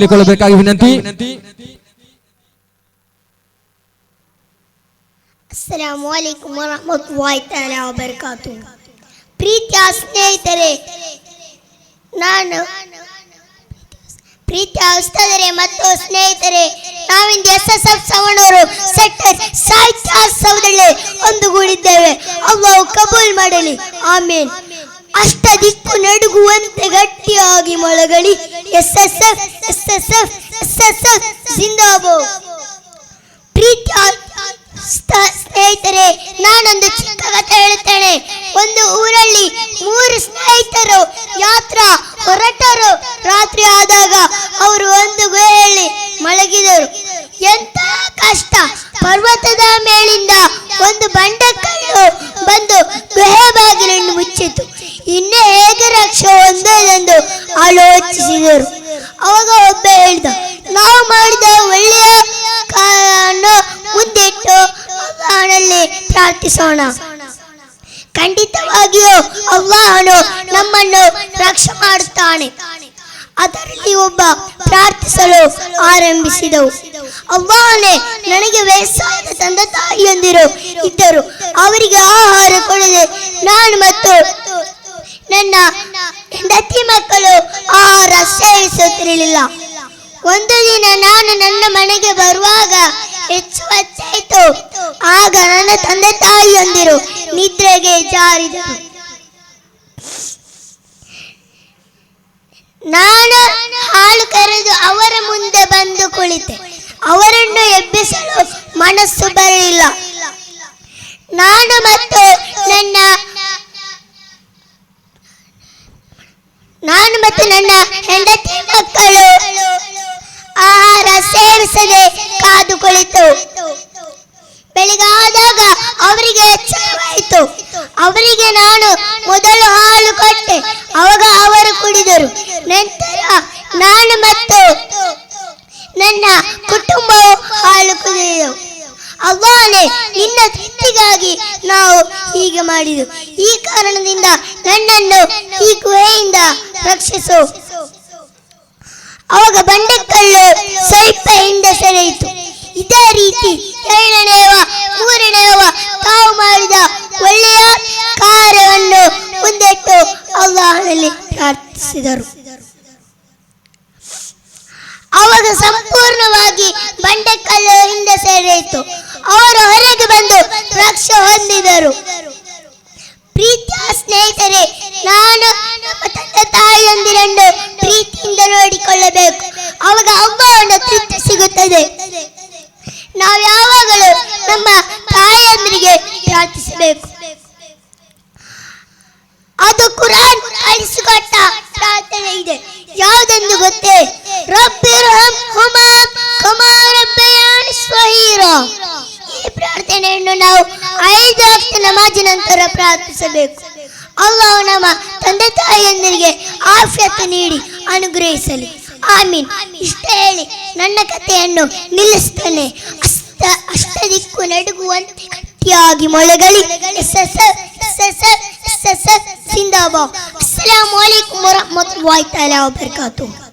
ಮಾಡಿಕೊಳ್ಳಬೇಕಾಗಿ ವಿನಂತಿ. ಪ್ರೀತಿಯ ಸ್ನೇಹಿತರೆ, ನಾನು ಪ್ರೀತಿಯ ಉಸ್ತದರೆ ಮತ್ತು ಸ್ನೇಹಿತರೆ, ನಾವಿಂದ S S F Savanur sector ಸಾಹಿತ್ಯ ಒಂದುಗೂಡಿದ್ದೇವೆ. ಅಲ್ಲಾಹು ಕಬೂಲ್ ಮಾಡಲಿ. ಆಮೇನ್. ಅಷ್ಟ ದಿಕ್ಕು ನಡುಗುವಂತೆ ಗಟ್ಟಿಯಾಗಿ ಮೊಳಗಳಿ S S F S S F S S F ಸ್ಥ- ಸ್ನೇಹಿತರೆ, ನಾನೊಂದು ಚಿಕ್ಕ ಕಥೆ ಹೇಳುತ್ತೇನೆ. ಒಂದು ಊರಲ್ಲಿ ಮೂರು ಸ್ನೇಹಿತರು, ಯಾತ್ರ ಹೊರಟರು. ರಾತ್ರಿ ಆದಾಗ ಅವರು ಒಂದು ಗುಹೆಯಲ್ಲಿ ಮಲಗಿದರು. ಎಂತ ಕಷ್ಟ! ಪರ್ವತದ ಮೇಲಿಂದ ಒಂದು ಬಂಡೆಕಲ್ಲು ಬಂದು ಗುಹೆ ಬಾಗಿಲನ್ನು ಮುಚ್ಚಿತು. ಇನ್ನು ಹೇಗೆ ರಕ್ಷೆ ಪ್ರಾರ್ಥಿಸೋಣ ಖಂಡಿತವಾಗಿಯೂ ಅವ್ವಾಹನು ನಮ್ಮನ್ನು ರಕ್ಷೆ ಮಾಡುತ್ತಾನೆ. ಅದರಲ್ಲಿ ಒಬ್ಬ ಪ್ರಾರ್ಥಿಸಲು ಆರಂಭಿಸಿದವು. ಅಲ್ಲಾಹನೇ, ನನಗೆ ವಯಸ್ಸಾದ ತಂದೆ ತಾಯಿಯೊಂದಿರು ಇದ್ದರು. ಅವರಿಗೆ ಆಹಾರ ಕೊಡದೆ ನಾನು ಮತ್ತು ನನ್ನ ಹೆಂಡತಿ ಮಕ್ಕಳು ಆಹಾರ ಸೇವಿಸುತ್ತಿರಲಿಲ್ಲ. ಒಂದು ದಿನ ನಾನು ನನ್ನ ಮನೆಗೆ ಬರುವಾಗ ಹೆಚ್ಚು ಹೊತ್ತಾಯಿತು. ಆಗ ನನ್ನ ತಂದೆ ತಾಯಿಯೊಂದಿರು ನಿದ್ರೆಗೆ ಜಾರಿದರು ನಾನು ಹಾಲು ಕರೆದು ಅವರ ಮುಂದೆ ಬಂದು ಕುಳಿತೆ. ಅವರನ್ನು ಎಬ್ಬಿಸಲು ಮನಸ್ಸು ಬರಲಿಲ್ಲ. ನಾನು ಮತ್ತು ನನ್ನ ನಾನು ಮತ್ತು ನನ್ನ ಹೆಂಡತಿ ಮಕ್ಕಳು ಆಹಾರ ಸೇವಿಸದೆ ಕಾದು ಕುಳಿತು ಅವರಿಗೆ ನಾನು ಮೊದಲು ಹಾಲು ಕೊಟ್ಟೆ. ಅವಾಗ ಅವರು ಕುಡಿದರು. ನಂತರ ನಾನು ಮತ್ತು ನನ್ನ ಕುಟುಂಬವು ಹಾಲು ಕುಡಿದೆವು. ಅವ್ವಾನೆ ನಿನ್ನ ತೃಪ್ತಿಗಾಗಿ ನಾವು ಹೀಗೆ ಮಾಡಿದೆವು. ಈ ಕಾರಣದಿಂದ ನನ್ನನ್ನು ಈ ಗುಹೆಯಿಂದ ರಕ್ಷಿಸು. ಅವಾಗ ಬಂಡೆಕಲ್ಲು ಸ್ವಲ್ಪ ಹಿಂದೆ ಸೆರೆಯಿತು. ಇದೇ ರೀತಿ ಎರಡನೆಯವ ಮೂರನೆಯವ ತಾವು ಮಾಡಿದ ಒಳ್ಳೆಯ ಕಾರ್ಯವನ್ನು ಮುಂದಿಟ್ಟು ಅಲ್ಲಾಹನಲ್ಲಿ ಪ್ರಾರ್ಥಿಸಿದರು. ಅವಾಗ ಸಂಪೂರ್ಣವಾಗಿ ಬಂಡೆಕಲ್ಲು ಹಿಂದೆ ಸೇರಿತು ಅವರು ಹೊರಗೆ ಬಂದು ರಕ್ಷ ಹೊಂದಿದರು. ಪ್ರೀತಿಯ ಸ್ನೇಹಿತರೆ, ನಾನು ತಂದೆ ತಾಯಿಯೊಂದಿರನ್ನು ಪ್ರೀತಿಯಿಂದ ನೋಡಿಕೊಳ್ಳಬೇಕು. ಅವಾಗ ಅವ್ವವನ್ನು ತೃಪ್ತಿ ನಾವು ಯಾವಾಗಲೂ ನಮ್ಮ ತಾಯಿಯಂದಿರಿಗೆ ಪ್ರಾರ್ಥಿಸಬೇಕು ಅದು ಕುರಾನ್ ಪ್ರಾರ್ಥನೆ ಇದೆ. ಯಾವುದೆಂದು ಗೊತ್ತೇ? ಈ ಪ್ರಾರ್ಥನೆಯನ್ನು ನಾವು ಐದು ಹತ್ತು ನಮಾಜಿ ನಂತರ ಪ್ರಾರ್ಥಿಸಬೇಕು. ಅಲ್ಲಾಹು ನಮ್ಮ ತಂದೆ ತಾಯಿಯಂದರಿಗೆ ಆಫ್ಯತೆ ನೀಡಿ ಅನುಗ್ರಹಿಸಲಿ. ಆಮೀನ್. ಇಷ್ಟ ಹೇಳಿ ನನ್ನ ಕಥೆಯನ್ನು ನಿಲ್ಲಿಸ್ತೇನೆ. ಅಷ್ಟ ಅಷ್ಟ ದಿಕ್ಕು ನಡುಗುವಂತೆ ಗಟ್ಟಿಯಾಗಿ ಮೊಳೆಗಳಿ ಸಸ ಎಸ್ ಸಸ ಎಸ್ ಅಸ್ಸಲಾಮು ಅಲೈಕುಮ್ ವರಹಮತುಲ್ಲಾಹಿ ತಆಲಾ ವಬರಕಾತುಹು